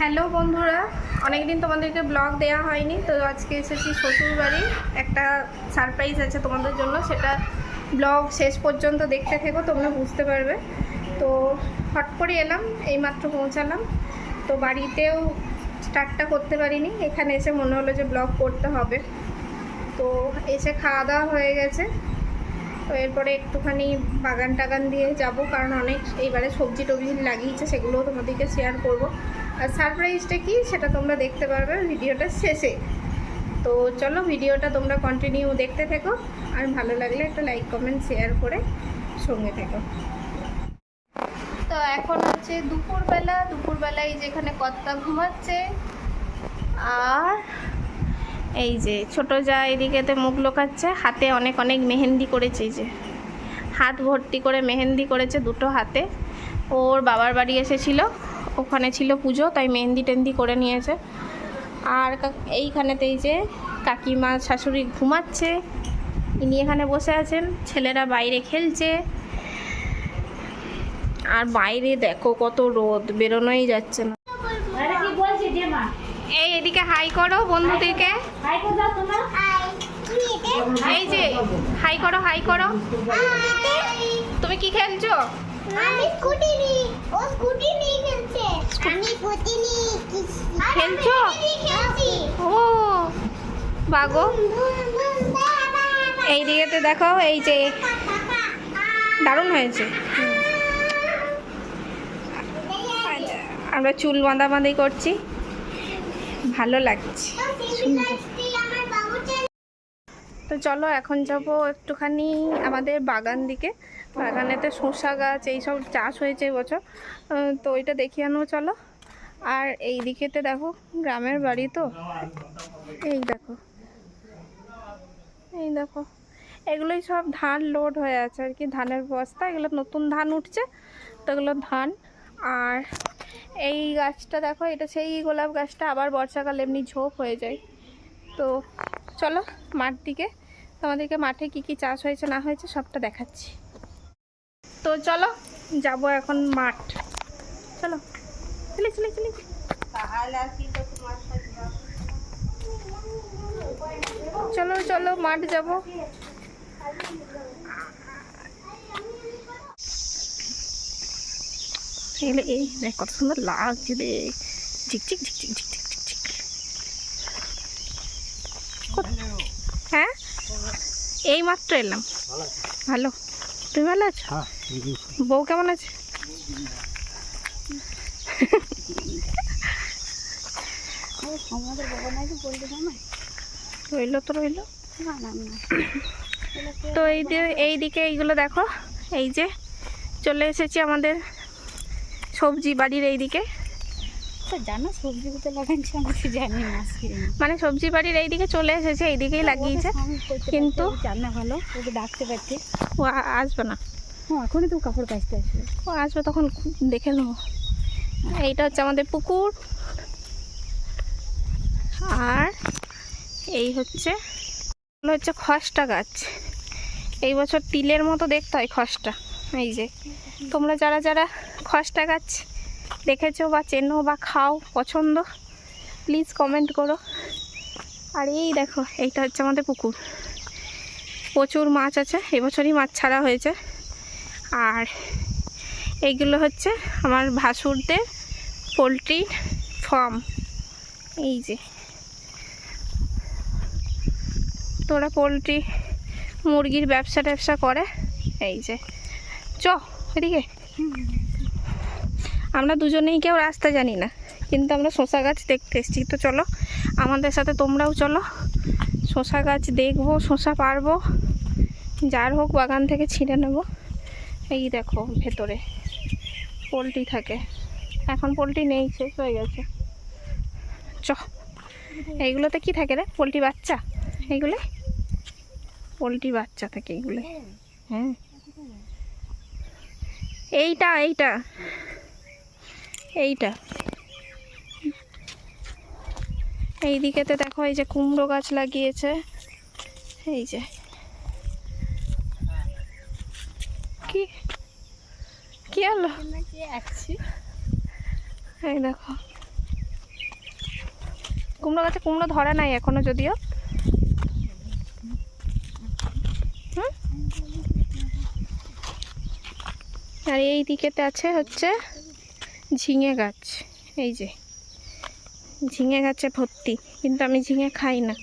Hello বন্ধুরা অনেক দিন তোমাদেরকে ব্লগ দেওয়া হয়নি, তো আজকে এসেছি শ্বশুর বাড়ি একটা সারপ্রাইজ আছে তোমাদের জন্য, সেটা ব্লগ শেষ পর্যন্ত দেখতে থেকো, তোমরা বুঝতে পারবে। তো হট করে এলাম, এইমাত্র পৌঁছালাম। তো বাড়িতেও স্টার্টটা করতে পারিনি, এখানে এসে মনে হলো যে ব্লগ করতে হবে। তো এসে খাওয়া দাওয়া হয়ে গেছে। তো এরপরে একটুখানি বাগান টাগান দিয়ে যাব, কারণ অনেক এইবারে সবজি টবজি লাগিয়েছে, সেগুলোও তোমাদেরকে শেয়ার করব। আর সারপ্রাইজটা কি সেটা তোমরা দেখতে পারবে ভিডিওটা শেষে। তো চলো ভিডিওটা তোমরা কন্টিনিউ দেখতে থেকো, আর ভালো লাগলে একটা লাইক কমেন্ট শেয়ার করে সঙ্গে থেকো। তো এখন হচ্ছে দুপুরবেলা, দুপুরবেলায় যেখানে কত্তা ঘুমাচ্ছে, আর এই যে ছোট যা এদিকেতে মুখ লোকাচ্ছে, হাতে অনেক অনেক মেহেন্দি করেছে এই যে। হাত ভর্তি করে মেহেন্দি করেছে দুটো হাতে। ওর বাবার বাড়ি এসেছিল। ওখানে ছিল পুজো তাই মেহেন্দি টেন্দি করে নিয়েছে। আর কা- এইখানেতে এই যে কাকিমা শাশুড়ি ঘুমাচ্ছে ইনি এখানে বসে আছেন ছেলেরা বাইরে খেলছে। আর বাইরে দেখো কত রোদ বেরোনোই যাচ্ছে না। এই এদিকে হাই করো বন্ধুদেরকে। এই যে হাই করো হাই করো। তুমি কি খেলছো? আমি স্কুটি ও স্কুটি নিয়ে আমি নিয়ে খেলছো? ও বাগো। এই দিকেতে দেখো এই যে দারুণ হয়েছে। আমরা চুল বাঁধা বাঁধি করছি। ভালো লাগছে। চলো, এখন যাব একটুখানি আমাদের বাগান দিকে। বাগানেতে শসা গাছ এইসব চাষ হয়েছে এবছর তো ওইটা দেখিয়ে আনব চলো। আর এই দিকেতে দেখো, গ্রামের বাড়ি তো। এই দেখো। এই দেখো। এগুলোই সব ধান লোড হয়ে আছে আর কি, ধানের বস্তা। এগুলো নতুন ধান উঠছে, তো এগুলো ধান। আর এই গাছটা দেখো, এটা সেই গোলাপ গাছটা, আবার বর্ষাকালে এমনি ঝোপ হয়ে যায়। তো চলো মাঠ দিকে তোমাদেরকে মাঠে কি কি চাষ হয়েছে, না হয়েছে, সবটা দেখাচ্ছি। তো চলো, যাব এখন মাঠ। চলো। চলে চলে চলে। চলো চলো, মাঠ যাব। এই দেখ কত সুন্দর লাগছে দেখ ঝিকঝিক ঝিকঝিক ঝিকঝিক ঝিকঝিক কোথ- হ্যাঁ এই মাত্র এলাম। ভালো তুমি ভালো আছো? বউ কেমন আছে? আমাদের তো রইল তো রইল। এই যে এই দিকে এইগুলো দেখো। এই যে চলে এসেছি আমাদের সবজি বাড়ির এই দিকে তো জানো সবজি কোথায় লাগাচ্ছি আমি জানি না মানে সবজি বাড়ির এই দিকে চলে এসেছে এই দিকেই লাগিয়েছে। কিন্তু জানা ভালো ওকে ডাকতে পারতে ও আসবে না। হ্যাঁ এখনই তো কাপড় কাচতে আসবে। ও আসবে তখন দেখে নেব। এইটা হচ্ছে আমাদের পুকুর। আর এই হচ্ছে হচ্ছে খসটা গাছ। এই বছর তিলের মতো দেখতে হয় খসটা। এই যে তোমরা যারা যারা খসটা গাছ দেখেছ বা চেনো বা খাও পছন্দ প্লিজ কমেন্ট করো। আর এই দেখো, এইটা হচ্ছে আমাদের পুকুর। প্রচুর মাছ আছে, এবছরই মাছ ছাড়া হয়েছে। আর এইগুলো হচ্ছে আমার ভাসুরদের পোলট্রি ফার্ম এই যে। তোরা পোলট্রি, মুরগির ব্যবসা ট্যাবসা করে, এই যে। চ, এদিকে। আমরা দুজনেই কেউ রাস্তা জানি না। কিন্তু আমরা শশা গাছ দেখতে এসেছি। তো চলো, আমাদের সাথে তোমরাও চলো। শশা গাছ দেখব, শশা পারব। যার হোক বাগান থেকে ছিঁড়ে নেব। এই দেখো, ভেতরে পোলট্রি থাকে। এখন পোলট্রি নেই, শেষ হয়ে গেছে। চ, এইগুলোতে কি থাকে রে? পোলট্রি বাচ্চা? এইগুলো? পোলট্রি বাচ্চা থাকে এইগুলো। হ্যাঁ। এইটা এইটা। এইটা। এই দিকেতে দেখো, এই যে কুমড়ো গাছ লাগিয়েছে। এই যে। কি? কি হলো? এই দেখো। কুমড়ো গাছে কুমড়ো ধরে নাই এখনও যদিও? আর এই দিকেতে আছে হচ্ছে ঝিঙে গাছ এই যে। ঝিঙে গাছে ভর্তি কিন্তু আমি ঝিঙে খাই না।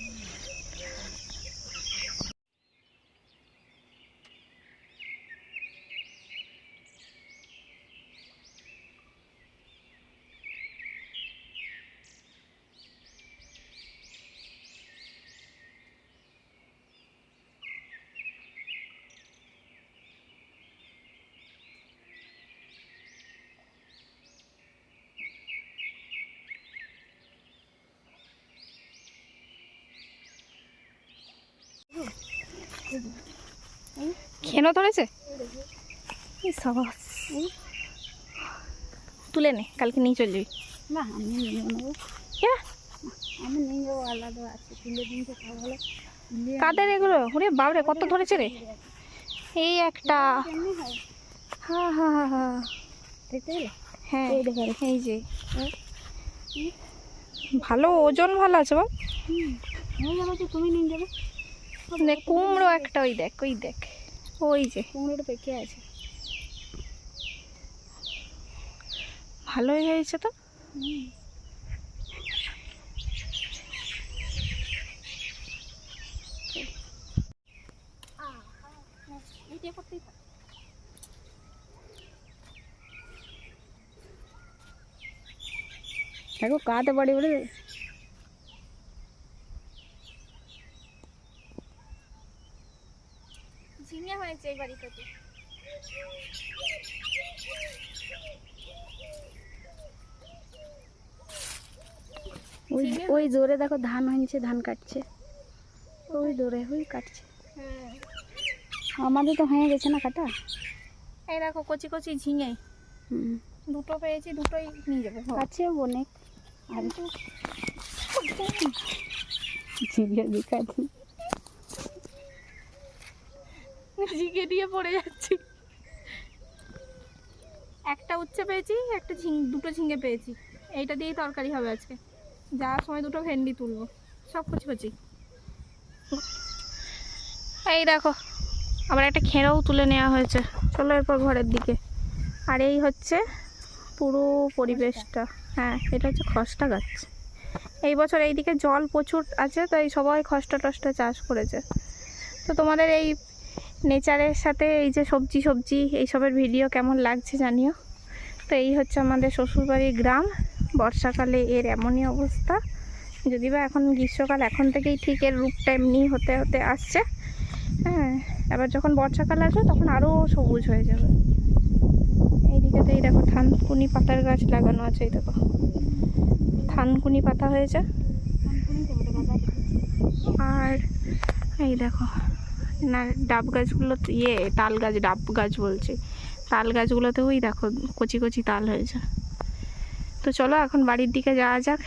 খেনো ধরেছে? তুলে নে কালকে নিয়ে চলে যাবি। না আমি নিয়ে নেব। আমি নিয়ে যাব আলাদা আছে তুলে দিন তো খাওয়া কাদের এগুলো? ওরে বাবরে কত ধরেছে রে? এই একটা। হয় হা হা হা হা হ্যাঁ এই যে। ভালো ওজন ভালো আছে বল নিয়ে তুমি নিয়ে যাবে। কুমড়ো একটা ওই দেখ ওই দেখ। ওই যে কুমড়োটা পেকে আছে। ভালোই হয়েছে তো? দেখো কাতে বাড়ি বাড়ি ঝিঙে হয়েছে এই বাড়িটাতে ওই ওই জোরে দেখো ধান হয়েছে ধান কাটছে। ওই জোরে ওই কাটছে। হ্যাঁ আমাদের তো হয়ে গেছে না কাটা? এই দেখো কচি কচি ঝিঙে। দুটো পেয়েছি দুটোই নিয়ে যাব ভাব। আছে অনেক। আর ঝিঙে দেখাচ্ছি ঝিঙে দিয়ে পড়ে যাচ্ছি। একটা উচ্ছে পেয়েছি, একটা ঝিং দুটো ঝিঙে পেয়েছি। এইটা দিয়েই তরকারি হবে আজকে। যাওয়ার সময় দুটো ভেন্ডি তুলবো। সব কচি কচি এই দেখো আবার একটা খেঁড়াও তুলে নেওয়া হয়েছে। চলো এরপর ঘরের দিকে। আর এই হচ্ছে পুরো পরিবেশটা। হ্যাঁ এটা হচ্ছে খসটা গাছ। এই বছর এইদিকে জল প্রচুর আছে, তাই সবাই খসটা টসটা চাষ করেছে। তো তোমাদের এই নেচারের সাথে এই যে সবজি সবজি, এইসবের ভিডিও কেমন লাগছে জানিও। তো এই হচ্ছে আমাদের শ্বশুরবাড়ির গ্রাম। বর্ষাকালে এর এমনই অবস্থা। যদি বা এখন গ্রীষ্মকাল, এখন থেকেই ঠিক এর রূপটা এমনি হতে হতে আসছে। হ্যাঁ এবার যখন বর্ষাকাল আসবে তখন আরও সবুজ হয়ে যাবে। এইদিকেতে এই দেখো থানকুনি পাতার গাছ লাগানো আছে, এই দেখো। থানকুনি পাতা হয়েছে। আর এই দেখো না, ডাব গাছগুলো ইয়ে তাল গাছ, ডাব গাছ বলছে। তাল গাছগুলোতে ওই দেখো, কচি কচি তাল হয়েছে। তো চলো এখন বাড়ির দিকে যাওয়া যাক।